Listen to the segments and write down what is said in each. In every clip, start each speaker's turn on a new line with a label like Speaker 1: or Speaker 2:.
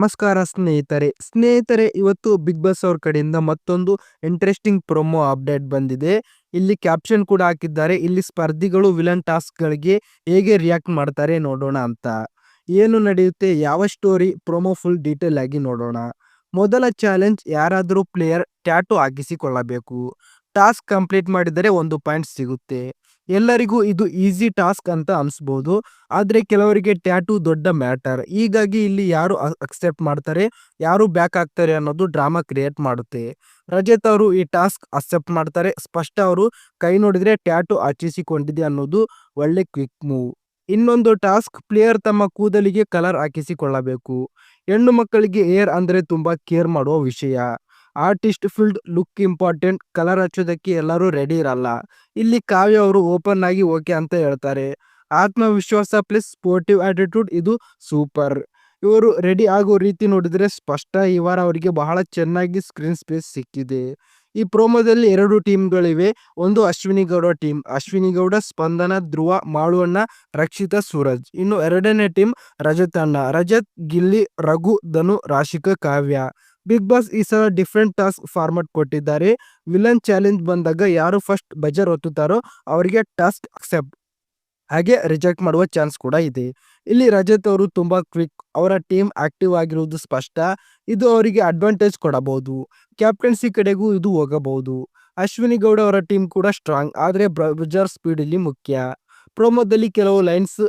Speaker 1: ನಮಸ್ಕಾರ ಸ್ನೇಹಿತರೆ. ಸ್ನೇಹಿತರೆ, ಇವತ್ತು ಬಿಗ್ ಬಾಸ್ ಅವ್ರ ಕಡೆಯಿಂದ ಮತ್ತೊಂದು ಇಂಟ್ರೆಸ್ಟಿಂಗ್ ಪ್ರೊಮೋ ಅಪ್ಡೇಟ್ ಬಂದಿದೆ. ಇಲ್ಲಿ ಕ್ಯಾಪ್ಷನ್ ಕೂಡ ಹಾಕಿದ್ದಾರೆ. ಇಲ್ಲಿ ಸ್ಪರ್ಧಿಗಳು ವಿಲನ್ ಟಾಸ್ಕ್ಗಳಿಗೆ ಹೇಗೆ ರಿಯಾಕ್ಟ್ ಮಾಡ್ತಾರೆ ನೋಡೋಣ ಅಂತ. ಏನು ನಡೆಯುತ್ತೆ, ಯಾವ ಸ್ಟೋರಿ ಪ್ರೊಮೋ ಫುಲ್ ಡೀಟೇಲ್ ಆಗಿ ನೋಡೋಣ. ಮೊದಲ ಚಾಲೆಂಜ್ ಯಾರಾದರೂ ಪ್ಲೇಯರ್ ಟ್ಯಾಟು ಹಾಕಿಸಿಕೊಳ್ಳಬೇಕು. ಟಾಸ್ಕ್ ಕಂಪ್ಲೀಟ್ ಮಾಡಿದರೆ ಒಂದು ಪಾಯಿಂಟ್ ಸಿಗುತ್ತೆ. ಎಲ್ಲರಿಗೂ ಇದು ಈಸಿ ಟಾಸ್ಕ್ ಅಂತ ಅನಿಸ್ಬೋದು. ಆದರೆ ಕೆಲವರಿಗೆ ಟ್ಯಾಟು ದೊಡ್ಡ ಮ್ಯಾಟರ್. ಹೀಗಾಗಿ ಇಲ್ಲಿ ಯಾರು ಅಕ್ಸೆಪ್ಟ್ ಮಾಡ್ತಾರೆ, ಯಾರು ಬ್ಯಾಕ್ ಆಗ್ತಾರೆ ಅನ್ನೋದು ಡ್ರಾಮಾ ಕ್ರಿಯೇಟ್ ಮಾಡುತ್ತೆ. ರಜತ್ ಅವರು ಈ ಟಾಸ್ಕ್ ಅಕ್ಸೆಪ್ಟ್ ಮಾಡ್ತಾರೆ. ಸ್ಪಷ್ಟ ಅವರು ಕೈ ನೋಡಿದರೆ ಟ್ಯಾಟು ಹಚ್ಚಿಸಿಕೊಂಡಿದೆ ಅನ್ನೋದು ಒಳ್ಳೆ ಕ್ವಿಕ್ ಮೂವ್. ಇನ್ನೊಂದು ಟಾಸ್ಕ್, ಪ್ಲೇಯರ್ ತಮ್ಮ ಕೂದಲಿಗೆ ಕಲರ್ ಹಾಕಿಸಿಕೊಳ್ಳಬೇಕು. ಹೆಣ್ಣು ಮಕ್ಕಳಿಗೆ ಏರ್ ಅಂದರೆ ತುಂಬ ಕೇರ್ ಮಾಡುವ ವಿಷಯ. Artist field look important, colour ಹಚ್ಚೋದಕ್ಕೆ ಎಲ್ಲರೂ ರೆಡಿ ಇರಲ್ಲ. ಇಲ್ಲಿ ಕಾವ್ಯ ಅವರು ಓಪನ್ ಆಗಿ ಓಕೆ ಅಂತ ಹೇಳ್ತಾರೆ. ಆತ್ಮವಿಶ್ವಾಸ ಪ್ಲಸ್ ಸ್ಪೋರ್ಟಿವ್ ಆಟಿಟ್ಯೂಡ್, ಇದು ಸೂಪರ್. ಇವರು ರೆಡಿ ಆಗೋ ರೀತಿ ನೋಡಿದರೆ ಸ್ಪಷ್ಟ, ಈ ವಾರ ಅವರಿಗೆ ಬಹಳ ಚೆನ್ನಾಗಿ ಸ್ಕ್ರೀನ್ ಸ್ಪೇಸ್ ಸಿಕ್ಕಿದೆ. ಈ ಪ್ರೋಮೋದಲ್ಲಿ ಎರಡು ಟೀಮ್ಗಳಿವೆ, ಒಂದು ಅಶ್ವಿನಿ ಗೌಡ ಟೀಮ್. ಅಶ್ವಿನಿ ಗೌಡ, ಸ್ಪಂದನ, ಧ್ರುವ, ಮಾಳುವಣ್ಣ, ರಕ್ಷಿತಾ, ಸೂರಜ್. ಇನ್ನು ಎರಡನೇ ಟೀಮ್ ರಜತ್ ಅಣ್ಣ. ರಜತ್, ಗಿಲ್ಲಿ, ರಘು, ಧನು, ರಾಶಿಕಾ, ಕಾವ್ಯ. ಬಿಗ್ ಬಾಸ್ ಈ ಸಲ ಡಿಫ್ರೆಂಟ್ ಟಾಸ್ಕ್ ಫಾರ್ಮೆಟ್ ಕೊಟ್ಟಿದ್ದಾರೆ. ವಿಲನ್ ಚಾಲೆಂಜ್ ಬಂದಾಗ ಯಾರು ಫಸ್ಟ್ ಬಜರ್ ಒತ್ತುತ್ತಾರೋ ಅವರಿಗೆ ಟಾಸ್ಕ್ ಅಕ್ಸೆಪ್ಟ್ ಹಾಗೆ ರಿಜೆಕ್ಟ್ ಮಾಡುವ ಚಾನ್ಸ್ ಕೂಡ ಇದೆ. ಇಲ್ಲಿ ರಜತ್ ಅವರು ತುಂಬ ಕ್ವಿಕ್ ಅವರ ಟೀಮ್ ಆಕ್ಟಿವ್ ಆಗಿರುವುದು ಸ್ಪಷ್ಟ. ಇದು ಅವರಿಗೆ ಅಡ್ವಾಂಟೇಜ್ ಕೊಡಬಹುದು. ಕ್ಯಾಪ್ಟನ್ಸಿ ಕಡೆಗೂ ಇದು ಹೋಗಬಹುದು. ಅಶ್ವಿನಿ ಗೌಡ ಅವರ ಟೀಮ್ ಕೂಡ ಸ್ಟ್ರಾಂಗ್ ಆದರೆ ಬ್ರಜರ್ ಸ್ಪೀಡ್ ಇಲ್ಲಿ ಮುಖ್ಯ. ಪ್ರೋಮೋದಲ್ಲಿ ಕೆಲವು ಲೈನ್ಸ್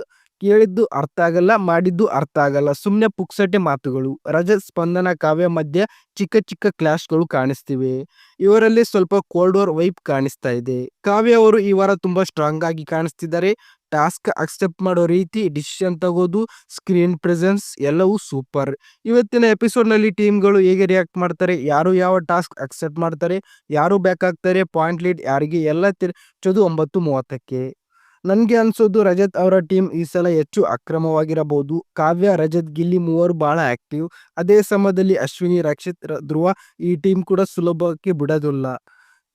Speaker 1: ಕೇಳಿದ್ದು ಅರ್ಥ ಆಗಲ್ಲ, ಮಾಡಿದ್ದು ಅರ್ಥ ಆಗಲ್ಲ. ಸುಮ್ಮನೆ ಪುಕ್ಸಟೆ ಮಾತುಗಳು, ರಜ, ಸ್ಪಂದನ, ಕಾವ್ಯ ಮಧ್ಯೆ ಚಿಕ್ಕ ಚಿಕ್ಕ ಕ್ಲಾಶ್ಗಳು ಕಾಣಿಸ್ತಿವೆ. ಇವರಲ್ಲಿ ಸ್ವಲ್ಪ ಕೋಲ್ಡ್ ವಾರ್ ವೈಪ್ ಕಾಣಿಸ್ತಾ ಇದೆ. ಕಾವ್ಯ ಅವರು ಈ ವಾರ ತುಂಬಾ ಸ್ಟ್ರಾಂಗ್ ಆಗಿ ಕಾಣಿಸ್ತಿದ್ದಾರೆ. ಟಾಸ್ಕ್ ಅಕ್ಸೆಪ್ಟ್ ಮಾಡೋ ರೀತಿ ಡಿಸಿಷನ್ ತಗೋದು, ಸ್ಕ್ರೀನ್ ಪ್ರೆಸೆನ್ಸ್ ಎಲ್ಲವೂ ಸೂಪರ್. ಇವತ್ತಿನ ಎಪಿಸೋಡ್ನಲ್ಲಿ ಟೀಮ್ಗಳು ಹೇಗೆ ರಿಯಾಕ್ಟ್ ಮಾಡ್ತಾರೆ, ಯಾರು ಯಾವ ಟಾಸ್ಕ್ ಅಕ್ಸೆಪ್ಟ್ ಮಾಡ್ತಾರೆ, ಯಾರು ಬ್ಯಾಕ್ ಆಗ್ತಾರೆ, ಪಾಯಿಂಟ್ ಲೀಡ್ ಯಾರಿಗೆ ಎಲ್ಲ ತಿರ್ಚೋದು ಒಂಬತ್ತು ಮೂವತ್ತಕ್ಕೆ. ನನಗೆ ಅನ್ಸೋದು ರಜತ್ ಅವರ ಟೀಮ್ ಈ ಸಲ ಹೆಚ್ಚು ಅಕ್ರಮವಾಗಿರಬಹುದು. ಕಾವ್ಯ, ರಜತ್, ಗಿಲ್ಲಿ ಮೂವರು ಬಹಳ ಆಕ್ಟಿವ್ ಅದೇ ಸಮಯದಲ್ಲಿ ಅಶ್ವಿನಿ, ರಕ್ಷಿತ್ ಧ್ರುವ ಈ ಟೀಮ್ ಕೂಡ ಸುಲಭಕ್ಕೆ ಬಿಡೋದಿಲ್ಲ.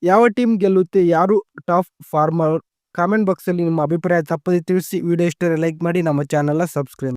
Speaker 1: ಯಾವ ಟೀಮ್ ಗೆಲ್ಲುತ್ತೆ, ಯಾರು ಟಾಪ್ ಫಾರ್ಮರ್ ಕಾಮೆಂಟ್ ಬಾಕ್ಸಲ್ಲಿ ನಿಮ್ಮ ಅಭಿಪ್ರಾಯ ತಪ್ಪದೆ ತಿಳಿಸಿ ವಿಡಿಯೋ ಇಷ್ಟರೆ ಲೈಕ್ ಮಾಡಿ, ನಮ್ಮ ಚಾನಲ್ನ ಸಬ್ಸ್ಕ್ರೈಬ್